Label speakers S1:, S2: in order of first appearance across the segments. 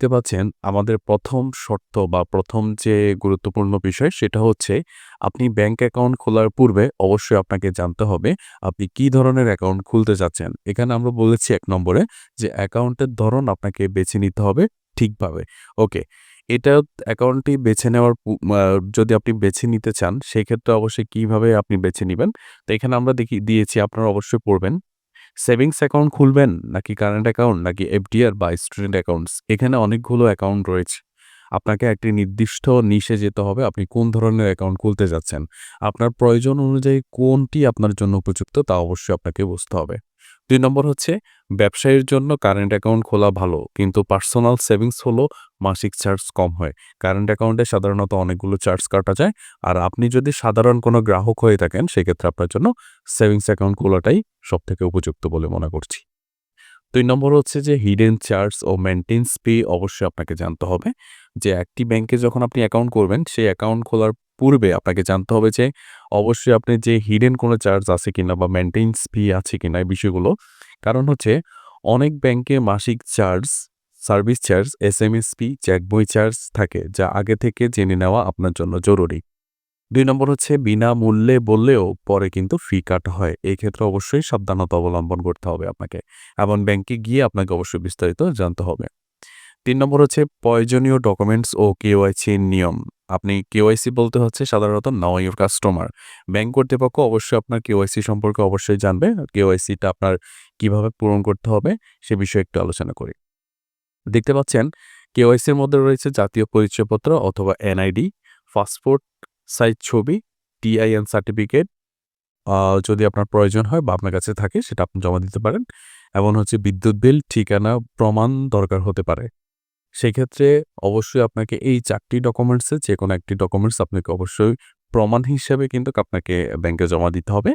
S1: দেখতে পাচ্ছেন, আমাদের প্রথম শর্ত বা প্রথম যে গুরুত্বপূর্ণ বিষয় সেটা হচ্ছে, আপনি ব্যাংক অ্যাকাউন্ট খোলার পূর্বে অবশ্যই আপনাকে জানতে হবে, আপনি কি ধরনের অ্যাকাউন্ট খুলতে চাচ্ছেন এখানে আমরা বলেছি এক নম্বরে যে অ্যাকাউন্টের ধরন আপনাকে বেছে নিতে হবে ঠিকভাবে। ওকে এটা অ্যাকাউন্টটি বেছে নেওয়ার যদি আপনি বেছে নিতে চান, সেক্ষেত্রে অবশ্যই কীভাবে আপনি বেছে নেবেন? তো এখানে আমরা দেখি, দিয়েছি, আপনারা অবশ্যই পড়বেন। সেভিংস অ্যাকাউন্ট খুলবেন নাকি কারেন্ট অ্যাকাউন্ট নাকি এফডিআর বা স্টুডেন্ট অ্যাকাউন্টস? এখানে অনেকগুলো অ্যাকাউন্ট রয়েছে। আপনাকে একটি নির্দিষ্ট নিশে যেতে হবে আপনি কোন ধরনের অ্যাকাউন্ট খুলতে যাচ্ছেন। আপনার প্রয়োজন অনুযায়ী কোনটি আপনার জন্য উপযুক্ত তা অবশ্যই আপনাকে বুঝতে হবে। দুই নম্বর হচ্ছে, ব্যবসায়ীর জন্য কারেন্ট অ্যাকাউন্ট খোলা ভালো, কিন্তু পার্সোনাল সেভিংস হলো মাসিক চার্জ কম হয়। কারেন্ট অ্যাকাউন্টে সাধারণত অনেকগুলো চার্জ কাটা যায়, আর আপনি যদি সাধারণ কোনো গ্রাহক হয়ে থাকেন, সেক্ষেত্রে আপনার জন্য সেভিংস অ্যাকাউন্ট খোলাটাই সব থেকে উপযুক্ত বলে মনে করছি। দুই নম্বর হচ্ছে যে হিডেন চার্জ ও মেনটেন্স ফি অবশ্যই আপনাকে জানতে হবে, যে একটি ব্যাংকে যখন আপনি অ্যাকাউন্ট করবেন, সেই অ্যাকাউন্ট খোলার পূর্বে আপনাকে জানতে হবে যে, অবশ্যই আপনি যে হিডেন কোনো চার্জ আছে কিনা বা মেনটেন্স ফি আছে কিনা এই বিষয়গুলো। কারণ হচ্ছে, অনেক ব্যাংকে মাসিক charge service charge S M S fee cheque বই চার্জ থাকে, যা আগে থেকে জেনে নেওয়া আপনার জন্য জরুরি। দুই নম্বর হচ্ছে, বিনামূল্যে বললেও পরে কিন্তু ফি কাটা হয়। এই ক্ষেত্রে অবশ্যই সাবধানতা অবলম্বন করতে হবে আপনাকে। এবং ব্যাংকে গিয়ে আপনাকে অবশ্যই বিস্তারিত জানতে হবে। তিন নম্বর হচ্ছে, প্রয়োজনীয় ডকুমেন্টস ও কেওয়াইসি নিয়ম। আপনি কেওয়াইসি বলতে হচ্ছে সাধারণত নাও ইউর কাস্টমার। ব্যাংক কর্তৃপক্ষ অবশ্যই আপনার কেওয়াইসি সম্পর্কে অবশ্যই জানবে। কেওয়াইসিটা আপনার কীভাবে পূরণ করতে হবে সে বিষয়ে একটু আলোচনা করি। দেখতে পাচ্ছেন কেওয়াইসির মধ্যে রয়েছে জাতীয় পরিচয়পত্র অথবা এনআইডি পাসপোর্ট, সাইজ ছবি টিআইএন সার্টিফিকেট যদি আপনার প্রয়োজন হয় বা আপনার কাছে থাকে সেটা আপনি জমা দিতে পারেন। এমন হচ্ছে বিদ্যুৎ বিল, ঠিকানা, প্রমাণ দরকার হতে পারে। সেক্ষেত্রে অবশ্যই আপনাকে এই চারটি ডকুমেন্টসে যে কোনো একটি ডকুমেন্টস আপনাকে অবশ্যই প্রমাণ হিসেবে কিন্তু আপনাকে ব্যাংকে জমা দিতে হবে।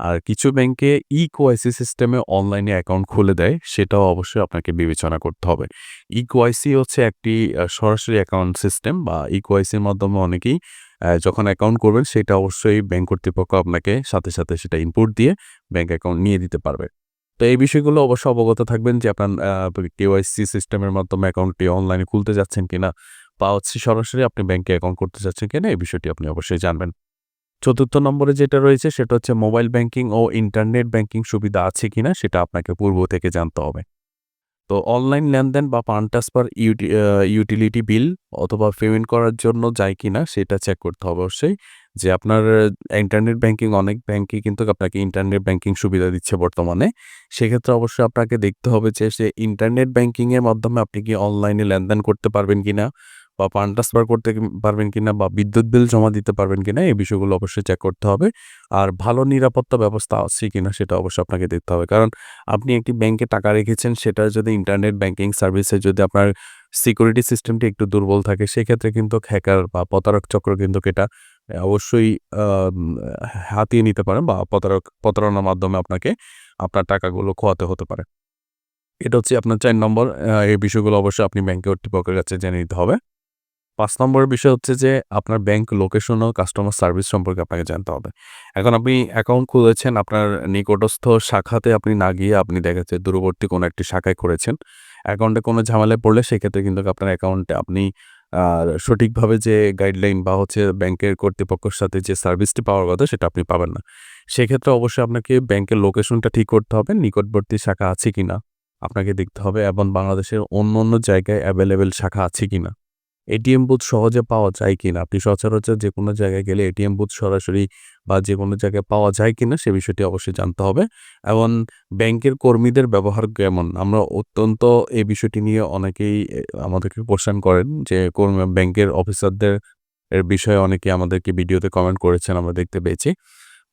S1: আর কিছু ব্যাংকে ই কোয়াইসি সিস্টেমে অনলাইনে অ্যাকাউন্ট খুলে দেয়, সেটাও অবশ্যই আপনাকে বিবেচনা করতে হবে। ই কোয়াইসি হচ্ছে একটি সরাসরি অ্যাকাউন্ট সিস্টেম বা ই কোয়াইসির মাধ্যমে অনেকেই যখন অ্যাকাউন্ট করবেন সেটা অবশ্যই ব্যাংক কর্তৃপক্ষ আপনাকে সাথে সাথে সেটা ইনপুট দিয়ে ব্যাংক অ্যাকাউন্ট নিয়ে দিতে পারবে। তো এই বিষয়গুলো অবশ্যই অবগত থাকবেন যে আপনার কেওয়াইসি সিস্টেমের মাধ্যমে অ্যাকাউন্টটি অনলাইনে খুলতে যাচ্ছেন কিনা বা হচ্ছে সরাসরি আপনি ব্যাংকে অ্যাকাউন্ট করতে যাচ্ছেন কিনা এই বিষয়টি আপনি অবশ্যই জানবেন। চতুর্থ নম্বরে যেটা রয়েছে সেটা হচ্ছে মোবাইল ব্যাংকিং ও ইন্টারনেট ব্যাংকিং সুবিধা আছে কিনা সেটা আপনাকে পূর্ব থেকে জানতে হবে। তো অনলাইন লেনদেন বা ফান্ড ট্রান্সফার ইউটিলিটি বিল অথবা পেমেন্ট করার জন্য যায় কিনা সেটা চেক করতে হবে অবশ্যই। যে আপনার ইন্টারনেট ব্যাংকিং অনেক ব্যাংকই কিন্তু আপনাকে ইন্টারনেট ব্যাংকিং সুবিধা দিচ্ছে বর্তমানে। সেক্ষেত্রে অবশ্যই আপনাকে দেখতে হবে যে, সে ইন্টারনেট ব্যাংকিংয়ের মাধ্যমে আপনি কি অনলাইনে লেনদেন করতে পারবেন কি না বা ফান্ড ট্রান্সফার করতে পারবেন কিনা বা বিদ্যুৎ বিল জমা দিতে পারবেন কিনা, এই বিষয়গুলো অবশ্যই চেক করতে হবে। আর ভালো নিরাপত্তা ব্যবস্থা আছে কিনা সেটা অবশ্যই আপনাকে দেখতে হবে। কারণ আপনি একটি ব্যাংকে টাকা রেখেছেন, সেটা যদি ইন্টারনেট ব্যাংকিং সার্ভিসে যদি আপনার সিকিউরিটি সিস্টেমটি একটু দুর্বল থাকে, সেক্ষেত্রে কিন্তু হ্যাকার বা প্রতারক চক্র কিন্তু এটা অবশ্যই হাতিয়ে নিতে পারেন বা প্রতারক, প্রতারণার মাধ্যমে আপনাকে আপনার টাকাগুলো খোয়াতে হতে পারে। এটা হচ্ছে আপনার চার নম্বর এই বিষয়গুলো অবশ্যই আপনি ব্যাংক কর্তৃপক্ষের কাছে জেনে নিতে হবে। পাঁচ নম্বরের বিষয় হচ্ছে যে, আপনার ব্যাংক লোকেশন ও কাস্টমার সার্ভিস সম্পর্কে আপনাকে জানতে হবে। এখন আপনি অ্যাকাউন্ট খুলেছেন, আপনার নিকটস্থ শাখাতে আপনি না গিয়ে আপনি দেখা যাচ্ছে দূরবর্তী কোনো একটি শাখায় করেছেন। অ্যাকাউন্টে কোনো ঝামেলায় পড়লে সেক্ষেত্রে কিন্তু আপনার অ্যাকাউন্টে আপনি সঠিকভাবে যে গাইডলাইন বা হচ্ছে ব্যাংকের কর্তৃপক্ষের সাথে যে সার্ভিসটি পাওয়ার কথা সেটা আপনি পাবেন না। সেক্ষেত্রে অবশ্যই আপনাকে ব্যাংকের লোকেশনটা ঠিক করতে হবে, নিকটবর্তী শাখা আছে কি না আপনাকে দেখতে হবে এবং বাংলাদেশের অন্য অন্য জায়গায় অ্যাভেলেবেল শাখা আছে কিনা। এটিএম বুথ সহজে পাওয়া যায় কিনা? আপনি সচরাচর যে কোনো জায়গায় গেলে এটিএম বুথ সরাসরি বা যে কোনো জায়গায় পাওয়া যায় কিনা সে বিষয়টি অবশ্যই জানতে হবে। এবং ব্যাংকের কর্মীদের ব্যবহার কেমন? আমরা অত্যন্ত এই বিষয়টি নিয়ে অনেকেই আমাদেরকে কোশ্চেন করেন যে, কর্মী, ব্যাংকের অফিসারদের এর বিষয়ে অনেকে আমাদেরকে ভিডিওতে কমেন্ট করেছেন, আমরা দেখতে পেয়েছি।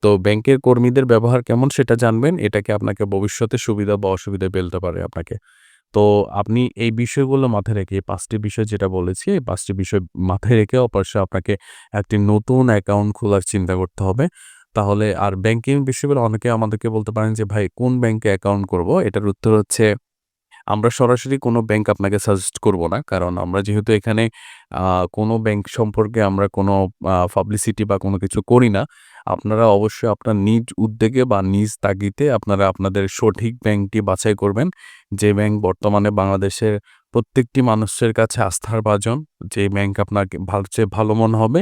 S1: তো ব্যাংকের কর্মীদের ব্যবহার কেমন সেটা জানবেন এটাকে আপনাকে ভবিষ্যতে সুবিধা বা অসুবিধা ফেলতে পারে আপনাকে? তো আপনি এই বিষয়গুলো মাথায় রেখে, পাঁচটি বিষয় যেটা বলেছি, এই পাঁচটি বিষয় মাথায় রেখে অবশ্যই আপনাকে একটি নতুন অ্যাকাউন্ট খোলার চিন্তা করতে হবে। তাহলে আর ব্যাংকিং বিষয়গুলো অনেকে আমাদেরকে বলতে পারেন যে, ভাই, কোন ব্যাংকে অ্যাকাউন্ট করব? এটার উত্তর হচ্ছে আমরা সরাসরি কোনো ব্যাংক আপনাকে সাজেস্ট করব না। কারণ আমরা যেহেতু এখানে কোনো ব্যাংক সম্পর্কে আমরা কোনো পাবলিসিটি বা কোনো কিছু করি না। আপনারা অবশ্যই আপনার নিজ উদ্যোগে বা নিজ তাগিতে আপনারা আপনাদের সঠিক ব্যাংকটি বাছাই করবেন। যে ব্যাংক বর্তমানে বাংলাদেশের প্রত্যেকটি মানুষের কাছে আস্থার ভাজন, যে ব্যাংক আপনাকে ভালো চেয়ে ভালো মনে হবে,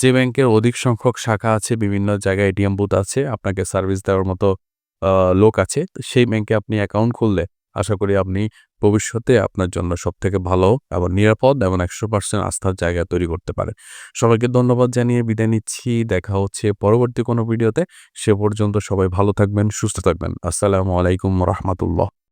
S1: যে ব্যাংকের অধিক সংখ্যক শাখা আছে, বিভিন্ন জায়গায় এটিএম বুথ আছে, আপনাকে সার্ভিস দেওয়ার মতো লোক আছে সেই ব্যাংকে আপনি অ্যাকাউন্ট খুললে আশা করি আপনি ভবিষ্যতে আপনার জন্য সব থেকে ভালো এবং নিরাপদ এবং 100% আস্থার জায়গা তৈরি করতে পারে সবাইকে ধন্যবাদ জানিয়ে বিদায় নিচ্ছি। দেখা হচ্ছে পরবর্তী কোনো ভিডিওতে। সে পর্যন্ত সবাই ভালো থাকবেন, সুস্থ থাকবেন। আসসালামু আলাইকুম রাহমাতুল্লাহ।